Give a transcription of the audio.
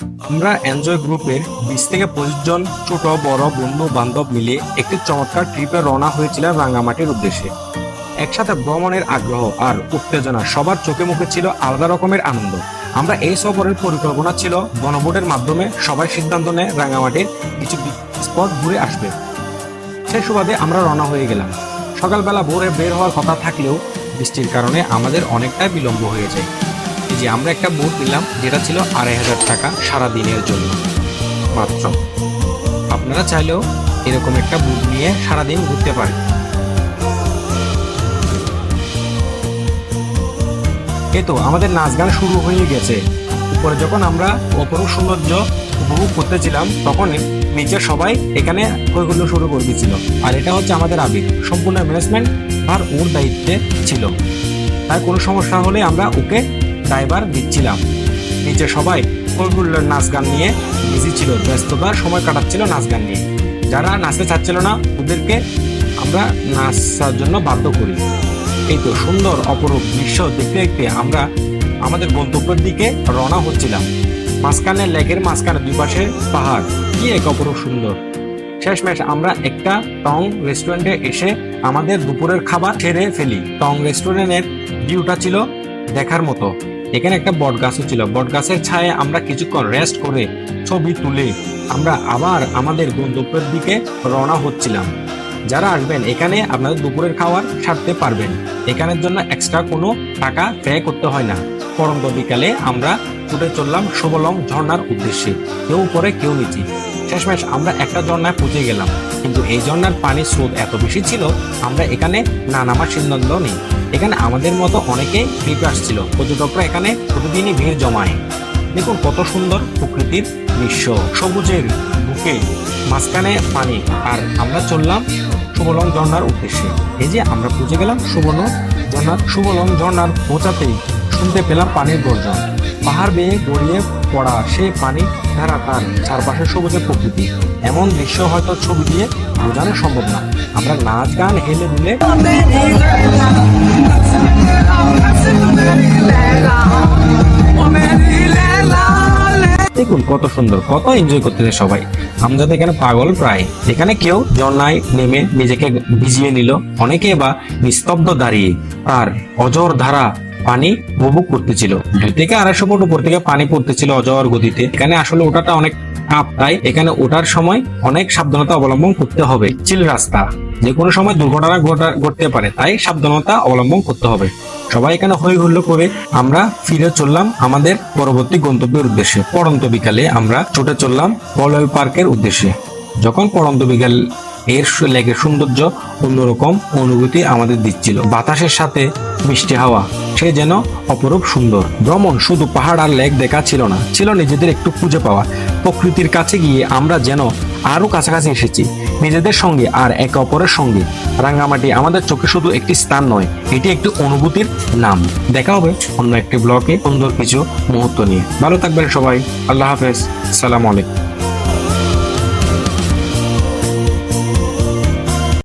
আমরা এনজয় গ্রুপের বিশ থেকে পঁচিশ জন ছোট, বড়, বন্ধু, বান্ধব মিলে একটি চমৎকার ট্রিপে রওনা হয়েছিলাম রাঙ্গামাটির উদ্দেশ্যে। একসাথে ভ্রমণের আগ্রহ আর উত্তেজনা সবার চোখে মুখে ছিল আলাদা রকমের আনন্দ। আমরা এই সফরের পরিকল্পনা ছিল গণভোটের মাধ্যমে সবাই সিদ্ধান্ত নেয় রাঙ্গামাটির কিছু স্পট ঘুরে আসবে। সেই সুবাদে আমরা রওনা হয়ে গেলাম। সকালবেলা ভোরে বের হওয়ার কথা থাকলেও বৃষ্টির কারণে আমাদের অনেকটাই বিলম্ব হয়ে যায় যে আমরা একটা বুট নিলাম, যেটা ছিল আড়াই হাজার টাকা সারা দিনের জন্য। মাত্র। আপনারা চাইলেও এরকম একটা বুট নিয়ে সারাদিন ঘুরতে পারেন। এই তো, আমাদের নাচ গান শুরু হয়ে গেছে। উপরে যখন আমরা অপরূপ সৌন্দর্য উপভোগ করতেছিলাম তখন নিচে সবাই এখানে কৈগুলো শুরু করে দিয়েছিল। আর এটা হচ্ছে আমাদের আবির। সম্পূর্ণ ম্যানেজমেন্ট আর ওর দায়িত্বে ছিল। তাই কোনো সমস্যা হলে আমরা ওকে ড্রাইভার দিচ্ছিলাম। নিচে সবাই কৈগুলোর নাচ গান নিয়ে বিজি ছিল, ব্যস্ততার সময় কাটাচ্ছিল নাচ গান নিয়ে। যারা নাচতে চাচ্ছিল না, ওদেরকে আমরা নাচার জন্য বাধ্য করি। এই তো সুন্দর, অপরূপ দৃশ্য দেখতে দেখতে আমরা আমাদের গন্তব্যের দিকে রওনা হচ্ছিলাম। মাঝখানে লেকের মাঝখানে দুই পাশে পাহাড়। কি এক অপরূপ সুন্দর। শেষমেশ আমরা একটা টং রেস্টুরেন্টে এসে আমাদের দুপুরের খাবার সেরে ফেলি। টং রেস্টুরেন্টের ভিউটা ছিল দেখার মতো। এখানে একটা বট গাছও ছিল। বট গাছের ছায়ে আমরা কিছুক্ষণ রেস্ট করে ছবি তুলে আমরা আবার আমাদের গন্তব্যের দিকে রওনা হচ্ছিলাম। যারা আসবেন এখানে আপনাদের দুপুরের খাবার সারতে পারবেন। এখানের জন্য এক্সট্রা কোনো টাকা পে করতে হয় না। পরন্ত বিকালে আমরা ছুটে চললাম সুবলং ঝর্ণার উদ্দেশ্যে। কেউ উপরে, কেউ নিচে। শেষমেশ আমরা একটা ঝর্ণায় পৌঁছে গেলাম। কিন্তু এই ঝর্ণার পানির স্রোত এত বেশি ছিল, আমরা এখানে না নামার সিদ্ধান্ত নেই। এখানে আমাদের মতো অনেকেই ট্রিপে আসছিল। পর্যটকরা এখানে প্রতিদিনই ভিড় জমায়। দেখুন কত সুন্দর প্রকৃতির দৃশ্য। সবুজের বুকে মাঝখানে পানি। আর আমরা চললাম সুবলং ঝর্ণার উদ্দেশ্যে। এই যে আমরা পৌঁছে গেলাম সুবর্ণ ঝর্ণার সুবলং ঝর্ণার পৌঁছাতেই শুনতে পেলাম পানির গর্জন। পাহাড় বেয়ে গড়িয়ে পড়া সেই পানি ধারা তার চারপাশে সবুজের প্রকৃতি। এমন দৃশ্য হয়তো ছবি দিয়ে বোঝানো সম্ভব না। আমরা নাচ, গান, হেলে দুলে দেখুন কত সুন্দর, কত এনজয় করতেছে সবাই। আমজাদ এখানে পাগল প্রায়? এখানে কেউ ঝর্ণায় নেমে নিজেকে ভিজিয়ে নিল। অনেকে বা নিস্তব্ধ দাঁড়িয়ে আর অজর ধারা পানি উপভোগ করতেছিল। দুই থেকে আড়াইশো ফুট উপর থেকে পানি পড়তেছিল অজর গতিতে। এখানে আসলে ওটাটা অনেক আপ তাই এখানে ওঠার সময় অনেক সাবধানতা অবলম্বন করতে হবে। চিল রাস্তা যে কোনো সময় দুর্ঘটনা ঘটতে পারে, তাই সাবধানতা অবলম্বন করতে হবে। সবাই এখানে হই হুল্লো করে আমরা ফিরে চললাম আমাদের পরবর্তী গন্তব্যের উদ্দেশ্যে। পড়ন্ত বিকালে আমরা ছুটে চললাম বলওয়েল পার্কের উদ্দেশ্যে। যখন পড়ন্ত বিকাল এর লেগের সৌন্দর্য অন্যরকম অনুভূতি আমাদের দিচ্ছিল। বাতাসের সাথে মিষ্টি হাওয়া, সে যেন অপরূপ সুন্দর। ভ্রমণ শুধু পাহাড় আর লেক দেখা ছিল না, ছিল নিজেদের একটু খুঁজে পাওয়া। প্রকৃতির কাছে গিয়ে আমরা যেন আরও কাছাকাছি এসেছি, নিজেদের সঙ্গে আর একে অপরের সঙ্গে। রাঙ্গামাটি আমাদের চোখে শুধু একটি স্থান নয়, এটি একটি অনুভূতির নাম। দেখা হবে অন্য একটি ব্লকে সুন্দর কিছু মুহূর্ত নিয়ে। ভালো থাকবেন সবাই, আল্লাহ হাফেজ, সালাম আলাইকুম।